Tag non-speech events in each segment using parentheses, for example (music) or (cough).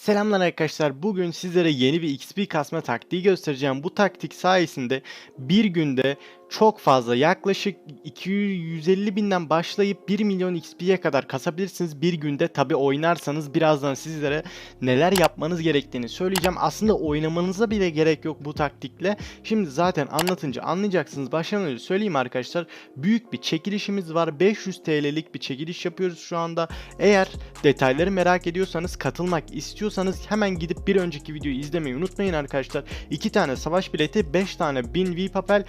Selamlar arkadaşlar. Bugün sizlere yeni bir XP kasma taktiği göstereceğim. Bu taktik sayesinde bir günde çok fazla yaklaşık 250 binden başlayıp 1 milyon XP'ye kadar kasabilirsiniz bir günde. Tabi oynarsanız birazdan sizlere neler yapmanız gerektiğini söyleyeceğim. Aslında oynamanıza bile gerek yok bu taktikle. Şimdi zaten anlatınca anlayacaksınız. Baştan önce söyleyeyim arkadaşlar. Büyük bir çekilişimiz var. 500 TL'lik bir çekiliş yapıyoruz şu anda. Eğer detayları merak ediyorsanız katılmak istiyorsanız hemen gidip bir önceki videoyu izlemeyi unutmayın arkadaşlar. 2 tane savaş bileti, 5 tane 1000 V papel,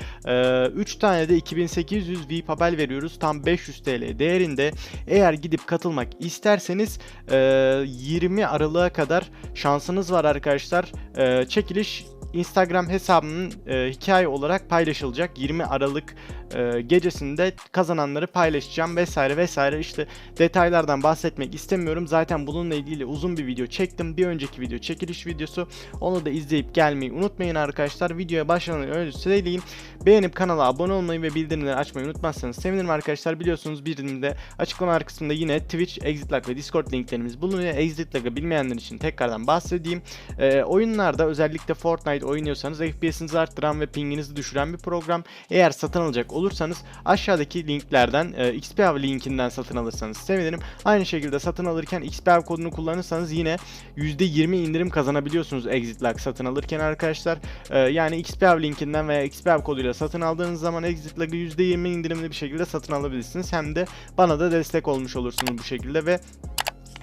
3 tane de 2800 V papel veriyoruz. Tam 500 TL değerinde. Eğer gidip katılmak isterseniz 20 Aralık'a kadar şansınız var arkadaşlar. E, çekiliş Instagram hesabının e, hikaye olarak paylaşılacak. 20 Aralık e, gecesinde kazananları paylaşacağım vesaire vesaire. İşte detaylardan bahsetmek istemiyorum. Zaten bununla ilgili uzun bir video çektim. Bir önceki video çekiliş videosu. Onu da izleyip gelmeyi unutmayın arkadaşlar. Videoya başlamadan önce söyleyeyim. Beğenip kanala abone olmayı ve bildirimleri açmayı unutmazsanız sevinirim arkadaşlar. Biliyorsunuz birinde açıklama kısmında yine Twitch, ExitLag ve Discord linklerimiz bulunuyor. ExitLag'ı bilmeyenler için tekrardan bahsedeyim. E, oyunlarda özellikle Fortnite oynuyorsanız FPS'inizi arttıran ve pinginizi düşüren bir program. Eğer satın alacak olursanız aşağıdaki linklerden e, XPAV linkinden satın alırsanız sevinirim. Aynı şekilde satın alırken XPAV kodunu kullanırsanız yine %20 indirim kazanabiliyorsunuz ExitLag satın alırken arkadaşlar. E, yani XPAV linkinden veya XPAV koduyla satın aldığınız zaman ExitLag'ı %20 indirimli bir şekilde satın alabilirsiniz. Hem de bana da destek olmuş olursunuz bu şekilde ve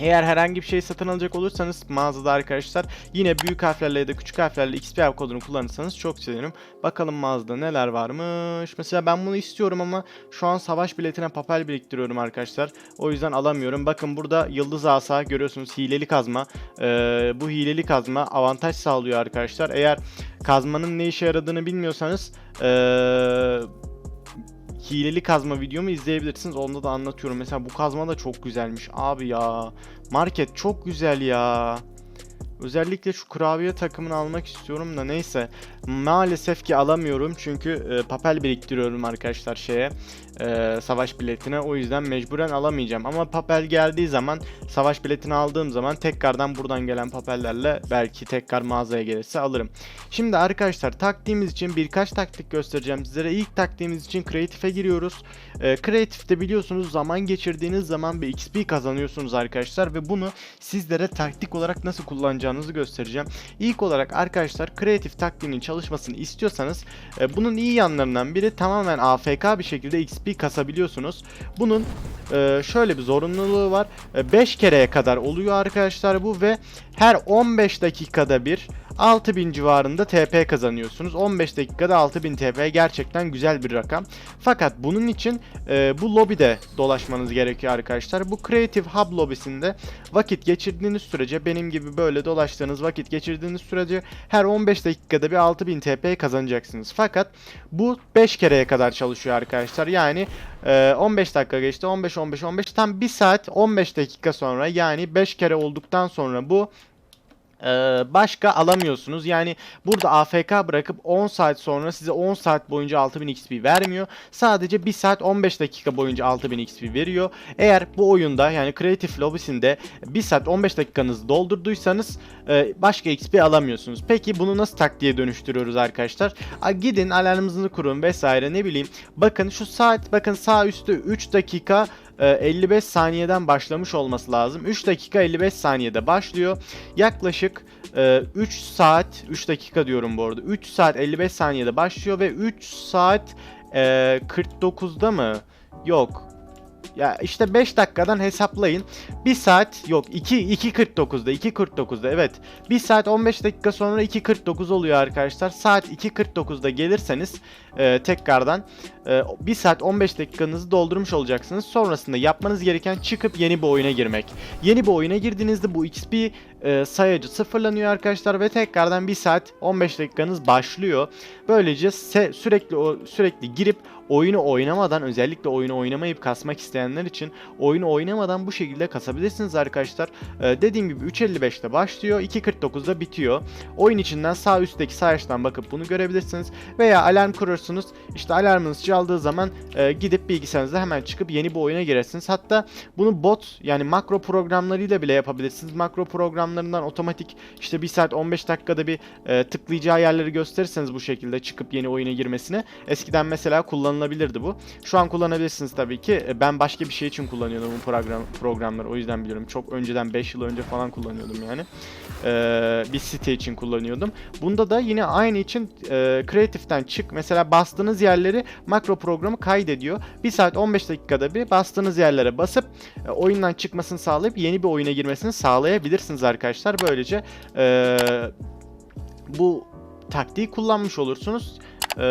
eğer herhangi bir şey satın alacak olursanız mağazada arkadaşlar yine büyük harflerle ya da küçük harflerle XPR kodunu kullanırsanız çok sevinirim. Bakalım mağazada neler varmış. Mesela ben bunu istiyorum ama şu an savaş biletine papel biriktiriyorum arkadaşlar. O yüzden alamıyorum. Bakın burada yıldız asa görüyorsunuz hileli kazma. Ee, bu hileli kazma avantaj sağlıyor arkadaşlar. Eğer kazmanın ne işe yaradığını bilmiyorsanız ee, hileli kazma videomu izleyebilirsiniz. Onda da anlatıyorum. Mesela bu kazma da çok güzelmiş abi ya. Market çok güzel ya. Özellikle şu kurabiye takımını almak istiyorum da neyse. Maalesef ki alamıyorum çünkü e, papel biriktiriyorum arkadaşlar şeye. E, savaş biletine o yüzden mecburen alamayacağım. Ama papel geldiği zaman savaş biletini aldığım zaman tekrardan buradan gelen papellerle belki tekrar mağazaya gelirse alırım. Şimdi arkadaşlar taktiğimiz için birkaç taktik göstereceğim sizlere. İlk taktiğimiz için kreatife giriyoruz. E, kreatifte biliyorsunuz zaman geçirdiğiniz zaman bir XP kazanıyorsunuz arkadaşlar ve bunu sizlere taktik olarak nasıl kullanacağınızı göstereceğim. İlk olarak arkadaşlar kreatif taktiğinin çalışmasını istiyorsanız e, bunun iyi yanlarından biri tamamen AFK bir şekilde XP kasabiliyorsunuz. Bunun e, şöyle bir zorunluluğu var. 5 e, kereye kadar oluyor arkadaşlar bu ve her 15 dakikada bir 6000 civarında TP kazanıyorsunuz. 15 dakikada 6000 TP gerçekten güzel bir rakam. Fakat bunun için e, bu lobide dolaşmanız gerekiyor arkadaşlar. Bu Creative Hub lobisinde vakit geçirdiğiniz sürece benim gibi böyle dolaştığınız vakit geçirdiğiniz sürece her 15 dakikada bir 6000 TP kazanacaksınız. Fakat bu 5 kereye kadar çalışıyor arkadaşlar. Yani 15 dakika geçti 15 15 15 tam 1 saat 15 dakika sonra yani 5 kere olduktan sonra bu ee, başka alamıyorsunuz. Yani burada AFK bırakıp 10 saat sonra size 10 saat boyunca 6000 XP vermiyor. Sadece 1 saat 15 dakika boyunca 6000 XP veriyor. Eğer bu oyunda yani Creative Lobby'sinde 1 saat 15 dakikanızı doldurduysanız e, başka XP alamıyorsunuz. Peki bunu nasıl taktiğe dönüştürüyoruz arkadaşlar? Gidin alarmınızı kurun vesaire ne bileyim. Bakın şu saat bakın sağ üstte 3 dakika 55 ee, saniyeden başlamış olması lazım. 3 dakika 55 saniyede başlıyor. Yaklaşık 3 e, saat 3 dakika diyorum bu arada. 3 saat 55 saniyede başlıyor ve 3 saat 49'da e, mı? Yok. Ya işte 5 dakikadan hesaplayın. 1 saat yok 2 2.49'da 2.49'da evet. 1 saat 15 dakika sonra 2.49 oluyor arkadaşlar. Saat 2.49'da gelirseniz e, tekrardan e, 1 saat 15 dakikanızı doldurmuş olacaksınız. Sonrasında yapmanız gereken çıkıp yeni bir oyuna girmek. Yeni bir oyuna girdiğinizde bu XP e, sayacı sıfırlanıyor arkadaşlar ve tekrardan 1 saat 15 dakikanız başlıyor. Böylece sürekli sürekli girip oyunu oynamadan özellikle oyunu oynamayıp kasmak isteyenler için oyunu oynamadan bu şekilde kasabilirsiniz arkadaşlar. Ee, dediğim gibi 3.55'te başlıyor 2.49'da bitiyor. Oyun içinden sağ üstteki sayaçtan bakıp bunu görebilirsiniz. Veya alarm kurursunuz. İşte alarmınız çaldığı zaman e, gidip bilgisayarınızda hemen çıkıp yeni bir oyuna girersiniz. Hatta bunu bot yani makro programlarıyla bile yapabilirsiniz. Makro program programlarından otomatik işte 1 saat 15 dakikada bir e, tıklayacağı yerleri gösterirseniz bu şekilde çıkıp yeni oyuna girmesini eskiden mesela kullanılabilirdi bu. Şu an kullanabilirsiniz tabii ki. E, Ben başka bir şey için kullanıyordum bu program programları. O yüzden biliyorum. Çok önceden 5 yıl önce falan kullanıyordum yani. Ee, bir site için kullanıyordum. Bunda da yine aynı için e, Creative'den çık. Mesela bastığınız yerleri makro programı kaydediyor. 1 saat 15 dakikada bir bastığınız yerlere basıp e, oyundan çıkmasını sağlayıp yeni bir oyuna girmesini sağlayabilirsiniz arkadaşlar. Böylece e, bu taktiği kullanmış olursunuz. Ee,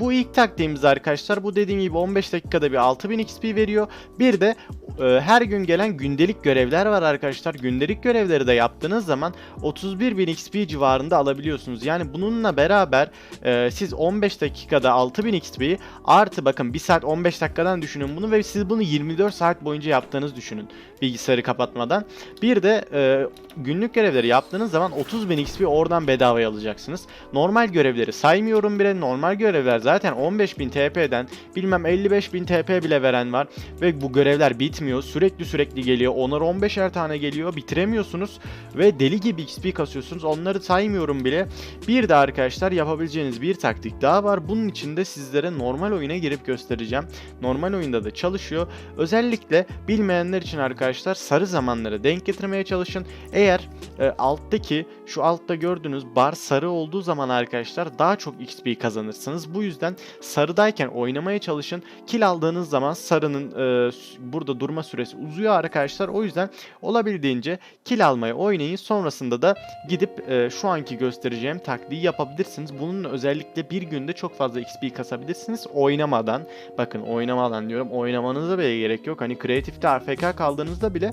bu ilk taktiğimiz arkadaşlar. Bu dediğim gibi 15 dakikada bir 6000 XP veriyor. Bir de e, her gün gelen gündelik görevler var arkadaşlar. Gündelik görevleri de yaptığınız zaman 31.000 XP civarında alabiliyorsunuz. Yani bununla beraber e, siz 15 dakikada 6000 XP'yi artı bakın 1 saat 15 dakikadan düşünün bunu ve siz bunu 24 saat boyunca yaptığınızı düşünün bilgisayarı kapatmadan. Bir de e, günlük görevleri yaptığınız zaman 30.000 XP oradan bedavaya alacaksınız. Normal görevleri saymıyorum bile. Normal görevler zaten 15.000 TP'den bilmem 55.000 TP bile veren var. Ve bu görevler bitmiyor. Sürekli sürekli geliyor. Onlar 15'er tane geliyor. Bitiremiyorsunuz. Ve deli gibi XP kasıyorsunuz. Onları saymıyorum bile. Bir de arkadaşlar yapabileceğiniz bir taktik daha var. Bunun için de sizlere normal oyuna girip göstereceğim. Normal oyunda da çalışıyor. Özellikle bilmeyenler için arkadaşlar sarı zamanları denk getirmeye çalışın. Eğer e, alttaki şu altta gördüğünüz bar sarı olduğu zaman arkadaşlar daha çok XP kazanırsınız. Bu yüzden sarıdayken oynamaya çalışın. Kill aldığınız zaman sarının e, burada durma süresi uzuyor arkadaşlar. O yüzden olabildiğince kill almaya oynayın. Sonrasında da gidip e, şu anki göstereceğim taktiği yapabilirsiniz. Bununla özellikle bir günde çok fazla XP kasabilirsiniz oynamadan. Bakın oynamadan diyorum. Oynamanıza bile gerek yok. Hani kreatifte AFK kaldığınızda bile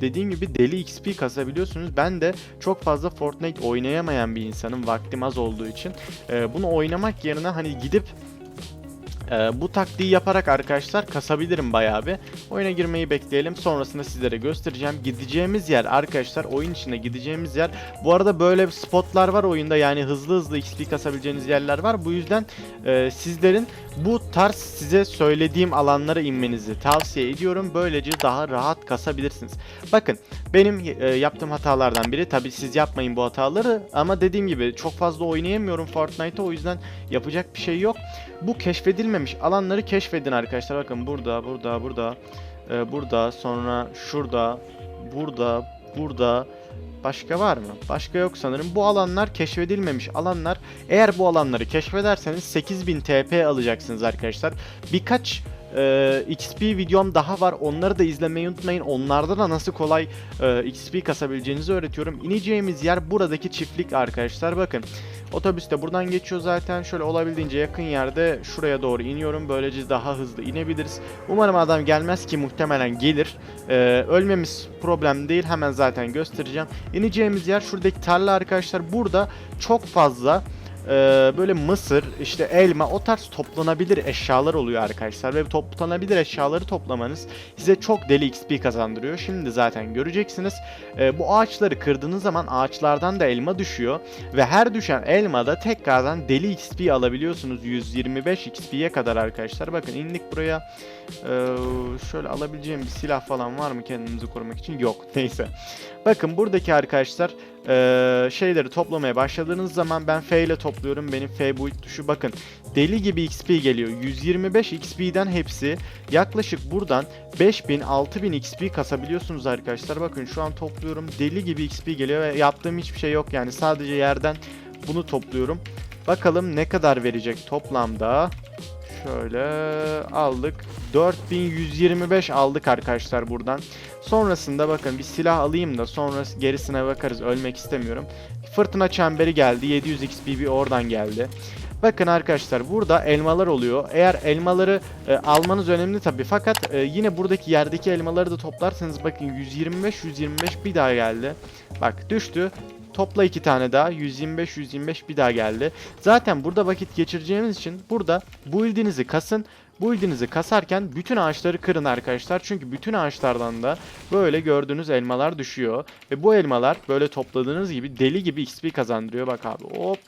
dediğim gibi deli XP kasabiliyorsunuz. Ben de çok fazla Fortnite oynayamayan bir insanım vaktim az olduğu için. Ee, bunu oynamak yerine hani gidip e, bu taktiği yaparak arkadaşlar kasabilirim bayağı bir. Oyuna girmeyi bekleyelim. Sonrasında sizlere göstereceğim. Gideceğimiz yer arkadaşlar oyun içinde gideceğimiz yer. Bu arada böyle spotlar var oyunda yani hızlı hızlı XP kasabileceğiniz yerler var. Bu yüzden e, sizlerin bu tarz size söylediğim alanlara inmenizi tavsiye ediyorum. Böylece daha rahat kasabilirsiniz. Bakın benim e, yaptığım hatalardan biri tabi siz yapmayın bu hataları ama dediğim gibi çok fazla oynayamıyorum Fortnite'ı o yüzden yapacak bir şey yok. Bu keşfedilmemiş alanları keşfedin arkadaşlar. Bakın burada, burada, burada, e, burada, sonra şurada, burada, burada. Başka var mı? Başka yok sanırım. Bu alanlar keşfedilmemiş alanlar. Eğer bu alanları keşfederseniz 8000 TP alacaksınız arkadaşlar. Birkaç e, XP videom daha var. Onları da izlemeyi unutmayın. Onlarda da nasıl kolay e, XP kasabileceğinizi öğretiyorum. İneceğimiz yer buradaki çiftlik arkadaşlar. Bakın otobüs de buradan geçiyor zaten. Şöyle olabildiğince yakın yerde şuraya doğru iniyorum. Böylece daha hızlı inebiliriz. Umarım adam gelmez ki muhtemelen gelir. E, ölmemiz problem değil. Hemen zaten göstereceğim. İneceğimiz yer şuradaki tarla arkadaşlar. Burada çok fazla e, böyle mısır, işte elma o tarz toplanabilir eşyalar oluyor arkadaşlar. Ve toplanabilir eşyaları toplamanız size çok deli XP kazandırıyor. Şimdi zaten göreceksiniz. E, bu ağaçları kırdığınız zaman ağaçlardan da elma düşüyor. Ve her düşen elmada tekrardan deli XP alabiliyorsunuz. 125 XP'ye kadar arkadaşlar. Bakın indik buraya. Ee, şöyle alabileceğim bir silah falan var mı kendimizi korumak için? Yok. (laughs) Neyse. Bakın buradaki arkadaşlar ee, şeyleri toplamaya başladığınız zaman ben F ile topluyorum. Benim F build tuşu bakın. Deli gibi XP geliyor. 125 XP'den hepsi yaklaşık buradan 5000 6000 XP kasabiliyorsunuz arkadaşlar. Bakın şu an topluyorum. Deli gibi XP geliyor ve yaptığım hiçbir şey yok yani. Sadece yerden bunu topluyorum. Bakalım ne kadar verecek toplamda. Şöyle aldık. 4125 aldık arkadaşlar buradan. Sonrasında bakın bir silah alayım da sonra gerisine bakarız. Ölmek istemiyorum. Fırtına çemberi geldi. 700 XP bir oradan geldi. Bakın arkadaşlar burada elmalar oluyor. Eğer elmaları e, almanız önemli tabi. Fakat e, yine buradaki yerdeki elmaları da toplarsanız bakın 125 125 bir daha geldi. Bak düştü. Topla iki tane daha. 125 125 bir daha geldi. Zaten burada vakit geçireceğimiz için burada build'inizi kasın. Build'inizi kasarken bütün ağaçları kırın arkadaşlar. Çünkü bütün ağaçlardan da böyle gördüğünüz elmalar düşüyor. Ve bu elmalar böyle topladığınız gibi deli gibi XP kazandırıyor. Bak abi hop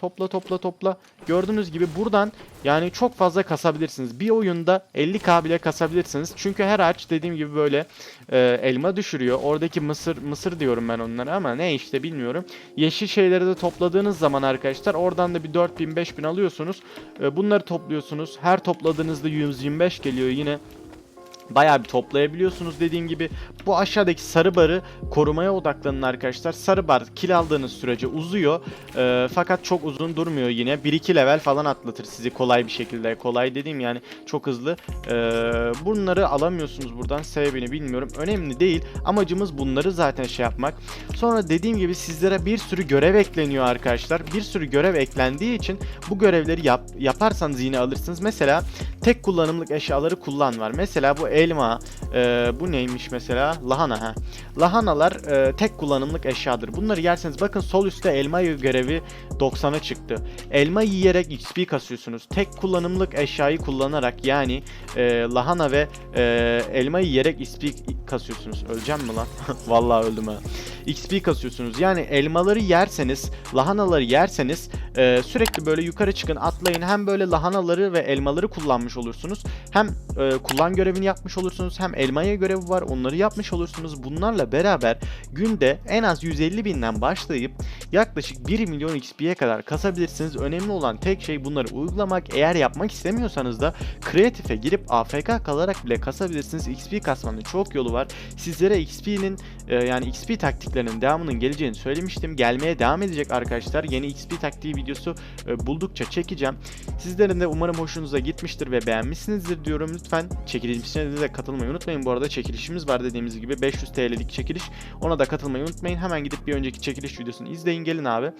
Topla topla topla. Gördüğünüz gibi buradan yani çok fazla kasabilirsiniz. Bir oyunda 50k bile kasabilirsiniz. Çünkü her ağaç dediğim gibi böyle e, elma düşürüyor. Oradaki mısır mısır diyorum ben onlara ama ne işte bilmiyorum. Yeşil şeyleri de topladığınız zaman arkadaşlar oradan da bir 4000 5000 alıyorsunuz. E, bunları topluyorsunuz. Her topladığınızda 125 geliyor yine bayağı bir toplayabiliyorsunuz dediğim gibi. Bu aşağıdaki sarı barı korumaya odaklanın arkadaşlar. Sarı bar kill aldığınız sürece uzuyor. Ee, fakat çok uzun durmuyor yine. 1-2 level falan atlatır sizi kolay bir şekilde. Kolay dediğim yani çok hızlı. Ee, bunları alamıyorsunuz buradan. Sebebini bilmiyorum. Önemli değil. Amacımız bunları zaten şey yapmak. Sonra dediğim gibi sizlere bir sürü görev ekleniyor arkadaşlar. Bir sürü görev eklendiği için bu görevleri yap, yaparsanız yine alırsınız. Mesela tek kullanımlık eşyaları kullan var. Mesela bu elma, e, bu neymiş mesela? Lahana ha. Lahanalar e, tek kullanımlık eşyadır. Bunları yerseniz bakın sol üstte elma görevi 90'a çıktı. Elma yiyerek XP kasıyorsunuz. Tek kullanımlık eşyayı kullanarak yani e, lahana ve e, elma yiyerek XP kasıyorsunuz. Öleceğim mi lan? (laughs) Vallahi öldüm ha. XP kasıyorsunuz. Yani elmaları yerseniz, lahanaları yerseniz e, sürekli böyle yukarı çıkın, atlayın. Hem böyle lahanaları ve elmaları kullanmış olursunuz. Hem e, kullan görevini yapmış olursunuz. Hem elmaya görevi var. Onları yapmış olursunuz. Bunlarla beraber günde en az 150 binden başlayıp yaklaşık 1 milyon XP'ye kadar kasabilirsiniz. Önemli olan tek şey bunları uygulamak. Eğer yapmak istemiyorsanız da kreatife girip AFK kalarak bile kasabilirsiniz. XP kasmanın çok yolu var. Sizlere XP'nin e, yani XP taktiklerinin devamının geleceğini söylemiştim. Gelmeye devam edecek arkadaşlar. Yeni XP taktiği videosu e, buldukça çekeceğim. Sizlerin de umarım hoşunuza gitmiştir ve beğenmişsinizdir diyorum. Lütfen çekilişimize de katılmayı unutmayın. Bu arada çekilişimiz var dediğimiz gibi 500 TL'lik çekiliş. Ona da katılmayı unutmayın. Hemen gidip bir önceki çekiliş videosunu izleyin gelin abi.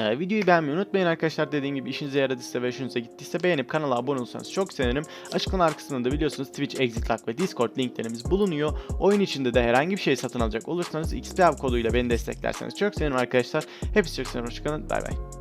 Ee, videoyu beğenmeyi unutmayın arkadaşlar. Dediğim gibi işinize yaradıysa ve hoşunuza gittiyse beğenip kanala abone olursanız çok sevinirim. Açıklama kısmında da biliyorsunuz Twitch, Exit Lock ve Discord linklerimiz bulunuyor. Oyun içinde de herhangi bir şey satın alacak olursanız XP koduyla beni desteklerseniz çok sevinirim arkadaşlar. Hepsi çok sevinirim. Hoşçakalın. Bay bay.